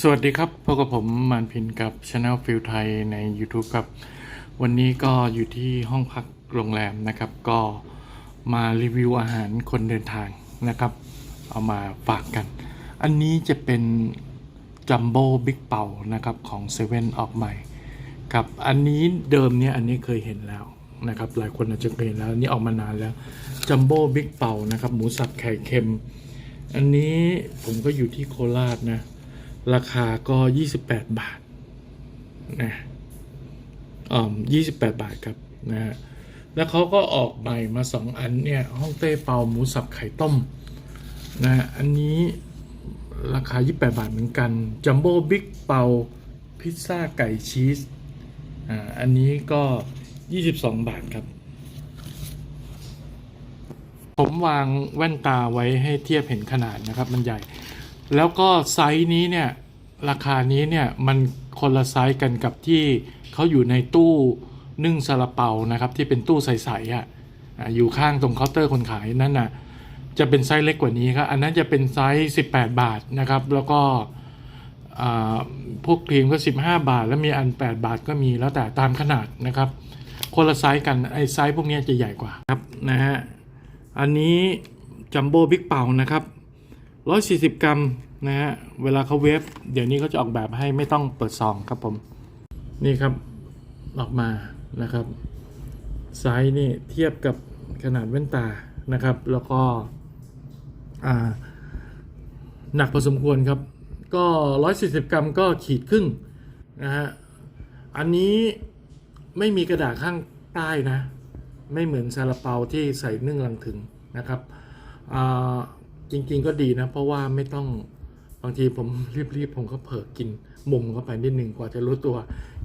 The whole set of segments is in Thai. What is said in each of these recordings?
สวัสดีครับพบกับผมมานพินกับ Channel ฟิลไทยใน YouTube ครับ วันนี้ก็อยู่ที่ห้องพักโรงแรมนะครับ ก็มารีวิวอาหารคนเดินทางนะครับ เอามาฝากกัน อันนี้จะเป็นจัมโบ้บิ๊กเป่านะครับของเซเว่นออกใหม่ครับ อันนี้เดิมเนี่ยอันนี้เคยเห็นแล้วนะครับ หลายคนอาจจะเคยเห็นแล้วอันนี้ออกมานานแล้วจัมโบ้บิ๊กเป่านะครับ หมูสับไข่เค็ม อันนี้ผมก็อยู่ที่โคราชนะ ราคาก็ 28 บาทนะอ่อ28 บาทครับนะฮะแล้วเขาก็ออกใหม่มา 2 อันเนี่ยฮ่องเต้เปาหมูสับไข่ต้มนะฮะอันนี้ราคา 28 บาทเหมือนกันจัมโบ้บิ๊กเปาพิซซ่าไก่ชีสอ่าอันนี้ก็ 22 บาทครับ ผมวางแว่นตาไว้ให้เทียบเห็นขนาดนะครับ มันใหญ่ แล้วก็ไซส์นี้เนี่ยราคานี้เนี่ยมันคนละไซส์กันกับที่เขาอยู่ในตู้นึ่งซาลาเปานะครับที่เป็นตู้ใสๆอะอะอยู่ข้างตรงเคาน์เตอร์คนขายนั่นน่ะจะเป็นไซส์เล็กกว่านี้ครับอันนั้นจะเป็นไซส์ 18 บาทนะครับ แล้วก็พวกครีมก็ 15 บาท แล้วมีอัน 8 บาทก็มีแล้วแต่ตามขนาดนะครับ คนละไซส์กันไอ้ไซส์พวกนี้จะใหญ่กว่าครับนะฮะอันนี้จัมโบ้บิ๊กเป่านะครับ 140 กรัม นะฮะเวลาเขาเวฟเดี๋ยวนี้เขาจะออกแบบให้ไม่ต้องเปิดซองครับผม นี่ครับออกมานะครับไซส์นี่เทียบกับขนาดแว่นตานะครับ แล้วก็หนักพอสมควรครับ ก็ 140 กรัมก็ขีดครึ่งนะฮะอันนี้ไม่มีกระดาษข้างใต้นะ ไม่เหมือนซาลาเปาที่ใส่นึ่งลังถึงนะครับจริงๆก็ดีนะ เพราะว่าไม่ต้อง บางทีผมรีบๆผมก็เผลอกินมุมเข้าไปนิดหนึ่งกว่าจะรู้ตัว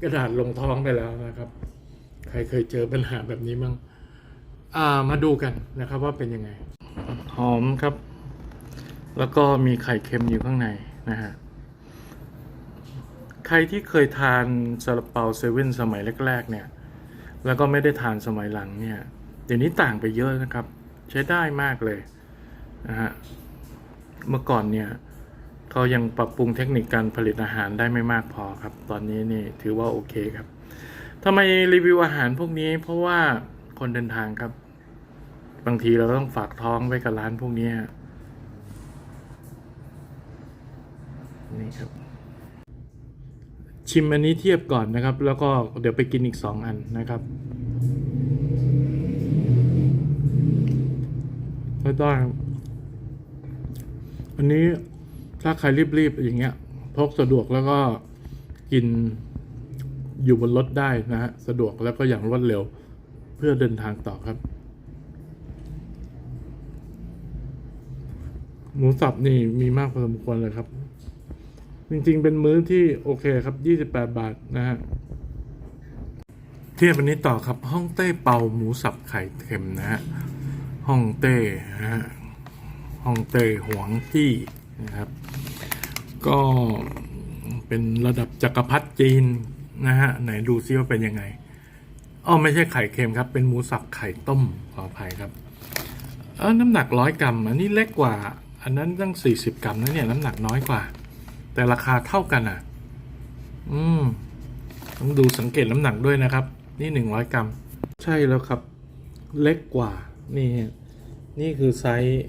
กระดาษลงท้องไปแล้วนะครับ ใครเคยเจอปัญหาแบบนี้มั้งมาดูกันนะครับว่าเป็นยังไง หอมครับ แล้วก็มีไข่เค็มอยู่ข้างในนะฮะใครที่เคยทานซาลาเปาเซเว่นสมัยแรก ๆ เนี่ย แล้วก็ไม่ได้ทานสมัยหลังเนี่ยเดี๋ยวนี้ต่างไปเยอะนะครับ ใช้ได้มากเลยนะฮะเมื่อก่อนเนี่ย เขายังปรับปรุงเทคนิคการผลิตอาหารได้ไม่มากพอครับ ตอนนี้นี่ถือว่าโอเคครับทำไมรีวิวอาหารพวกนี้ เพราะว่าคนเดินทางครับ บางทีเราต้องฝากท้องไว้กับร้านพวกนี้นี่ครับ ชิมอันนี้เทียบก่อนนะครับ แล้วก็เดี๋ยวไปกินอีก 2 อันนะครับไม่ต้องอันนี้ ถ้าใครรีบๆอย่างเงี้ยพกสะดวกแล้วก็กินอยู่บนรถได้นะฮะสะดวกแล้วก็อย่างรวดเร็วเพื่อเดินทางต่อครับ หมูสับนี่มีมากพอสมควรเลยครับ จริงๆเป็นมื้อที่โอเคครับ 28 บาทนะฮะเทียบอันนี้ต่อครับ ห้องเต้เป่าหมูสับไข่เค็มนะฮะห้องเต้ฮะห้องเต้หวงที่ นะครับ ก็เป็นระดับจักรพรรดิจีนนะฮะไหนดูซิว่าเป็นยังไงอ๋อไม่ใช่ไข่เค็มครับ เป็นหมูสับไข่ต้มขออภัยครับเออน้ำหนักร้อยกรัมอันนี้เล็กกว่า อันนั้นตั้งสี่สิบกรัมนะเนี่ยน้ำหนักน้อยกว่า แต่ราคาเท่ากันอะ อืมต้องดูสังเกตน้ำหนักด้วยนะครับ นี่หนึ่งร้อยกรัม ใช่แล้วครับ เล็กกว่า นี่ นี่คือไซส์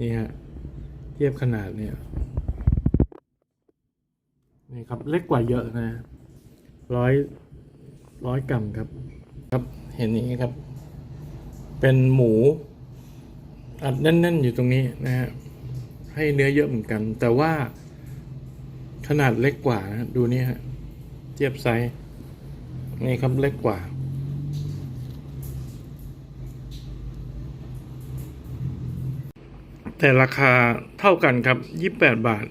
นี่ฮะเทียบขนาดเนี่ยนี่ครับเล็กกว่าเยอะนะร้อยร้อยกรัมครับ ครับเห็นอย่างนี้ครับ เป็นหมูอัดแน่นๆอยู่ตรงนี้นะฮะให้เนื้อเยอะเหมือนกัน แต่ว่าขนาดเล็กกว่านะดูนี่ฮะเทียบไซส์นี่ครับเล็กกว่า แต่ราคาเท่ากันครับ 28 บาท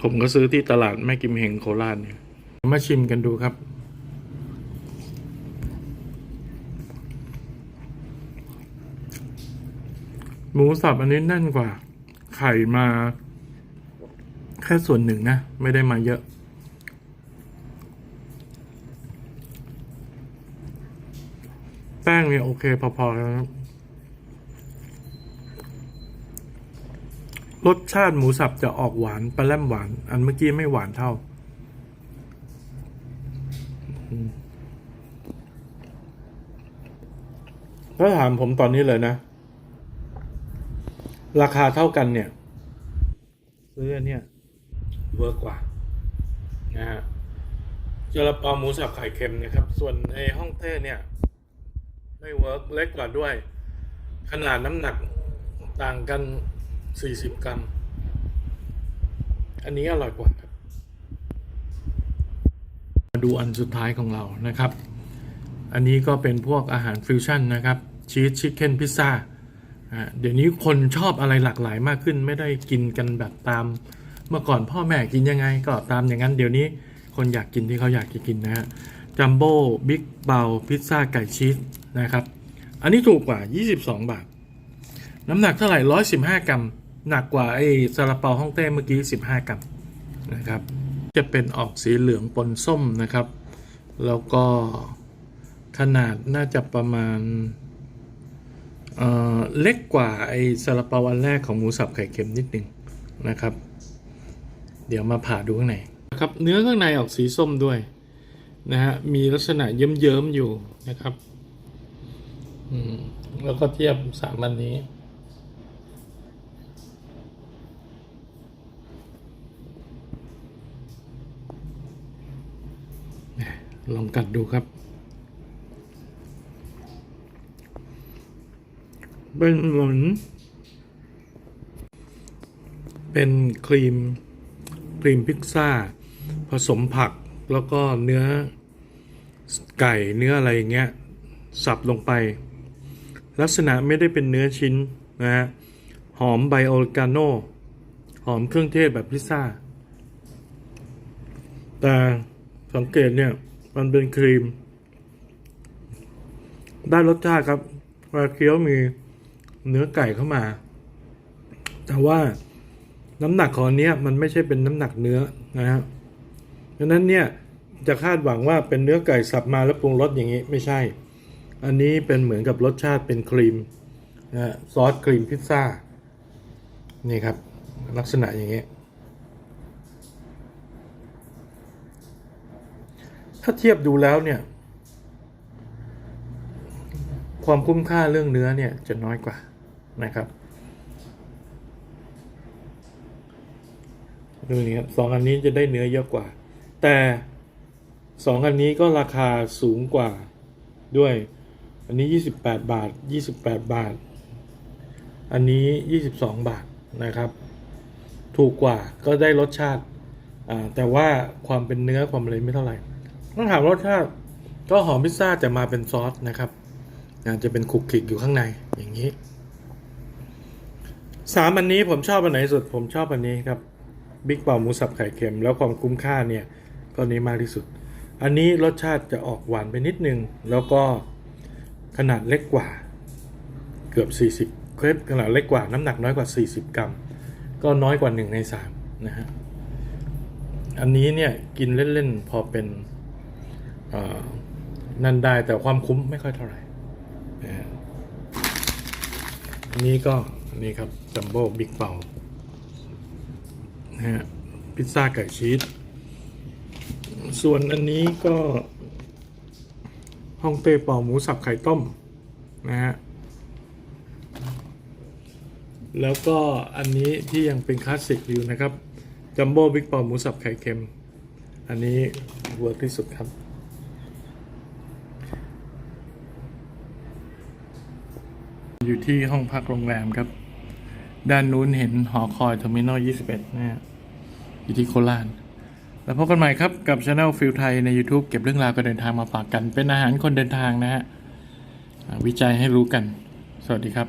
ผมก็ซื้อที่ตลาดแม่กิมเฮงโคราชเนี่ย มาชิมกันดูครับ หมูสับอันนี้แน่นกว่า ไข่มา แค่ส่วนหนึ่งนะ ไม่ได้มาเยอะแป้งเนี่ยโอเคพอๆแล้ว รสชาติหมูสับจะออกหวานปลาแรมหวาน อันเมื่อกี้ไม่หวานเท่า ถ้าถามผมตอนนี้เลยนะ ราคาเท่ากันเนี่ยซื้อเนี่ยเวิร์กกว่านะฮะเจลาเปาหมูสับไข่เค็มนะครับ ส่วนไอ้ห้องเต้เนี่ย ไม่เวิร์กเล็กกว่าด้วย ขนาดน้ำหนักต่างกัน 40กรัม อันนี้อร่อยกว่าครับ มาดูอันสุดท้ายของเรานะครับ อันนี้ก็เป็นพวกอาหารฟิวชั่นนะครับชีสชิคเก้นพิซซ่าเดี๋ยวนี้คนชอบอะไรหลากหลายมากขึ้น ไม่ได้กินกันแบบตาม เมื่อก่อนพ่อแม่กินยังไงก็ตามอย่างนั้น เดี๋ยวนี้คนอยากกินที่เขาอยากกินนะฮะจัมโบ้บิ๊กเบลพิซซ่าไก่ชีสนะครับ อันนี้ถูกกว่า 22 บาท น้ำหนักเท่าไหร่115กรัม หนักกว่าไอ้ซาลาเปาฮ่องเต้เมื่อกี้15กรัมนะครับ จะเป็นออกสีเหลืองปนส้มนะครับ แล้วก็ขนาดน่าจะประมาณเออเล็กกว่าไอ้ซาลาเปาอันแรกของหมูสับไข่เค็มนิดนึงนะครับ เดี๋ยวมาผ่าดูข้างในนะครับเนื้อข้างในออกสีส้มด้วยนะฮะมีลักษณะเยิ้มๆอยู่นะครับ อืม แล้วก็เทียบสามอันนี้ ลองกัดดูครับ เป็นเหมือน เป็นครีม ครีมพิซซ่า ผสมผักแล้วก็เนื้อไก่เนื้ออะไรอย่างเงี้ย สับลงไป ลักษณะไม่ได้เป็นเนื้อชิ้นนะฮะ หอมไบโอริกาโน หอมเครื่องเทศแบบพิซซ่า แต่สังเกตเนี่ย มันเป็นครีม ได้รสชาติครับเวลาเคี้ยวมีเนื้อไก่เข้ามา แต่ว่าน้ำหนักของเนี้ยมันไม่ใช่เป็นน้ำหนักเนื้อนะฮะดังนั้นเนี่ยจะคาดหวังว่าเป็นเนื้อไก่สับมาแล้วปรุงรสอย่างนี้ไม่ใช่ อันนี้เป็นเหมือนกับรสชาติเป็นครีมนะฮะซอสครีมพิซซ่า นี่ครับ ลักษณะอย่างนี้ ถ้าเทียบดูแล้วเนี่ย ความคุ้มค่าเรื่องเนื้อเนี่ยจะน้อยกว่านะครับดูนี่ครับสองอันนี้จะได้เนื้อเยอะกว่า แต่สองอันนี้ก็ราคาสูงกว่าด้วย อันนี้ 28 บาท 28 บาท อันนี้ 22 บาทนะครับ ถูกกว่าก็ได้รสชาติแต่ว่าความเป็นเนื้อความอะไรไม่เท่าไหร่ ต้องถามรสชาติก็หอมพิซซ่าจะมาเป็นซอสนะครับจะเป็นขลุกขลิกอยู่ข้างในอย่างนี้สามอันนี้ผมชอบอันไหนสุด ผมชอบอันนี้ครับบิ๊กเป่าหมูสับไข่เค็ม แล้วความคุ้มค่าเนี่ยก็นี้มากที่สุด อันนี้รสชาติจะออกหวานไปนิดนึง แล้วก็ขนาดเล็กกว่า เกือบ 40เครปขนาดเล็กกว่าน้ำหนักน้อยกว่า 40 กรัม ก็น้อยกว่า 1 ใน3นะฮะอันนี้เนี่ยกินเล่น ๆ พอเป็น นั่นได้แต่ความคุ้มไม่ค่อยเท่าไหร่อันนี้ก็นนี้ครับจัมโบ้บิ๊กเป่านะฮะพิซซ่าไก่ชีสส่วนอันนี้ก็ฮ่องเต้เป่าหมูสับไข่ต้มนะฮะแล้วก็อันนี้ที่ยังเป็นคลาสสิกอยู่นะครับจัมโบ้บิ๊กเป่าหมูสับไข่เค็ม อันนี้เวิร์กที่สุดครับ อยู่ที่ห้องพักโรงแรมครับ ด้านนู้นเห็นหอคอยเทอร์มินอล21นะฮะอยู่ที่โคราชแล้วพบกันใหม่ครับกับช anel ฟิลไทยใน YouTube เก็บเรื่องราวการเดินทางมาฝากกัน เป็นอาหารคนเดินทางนะฮะวิจัยให้รู้กัน สวัสดีครับ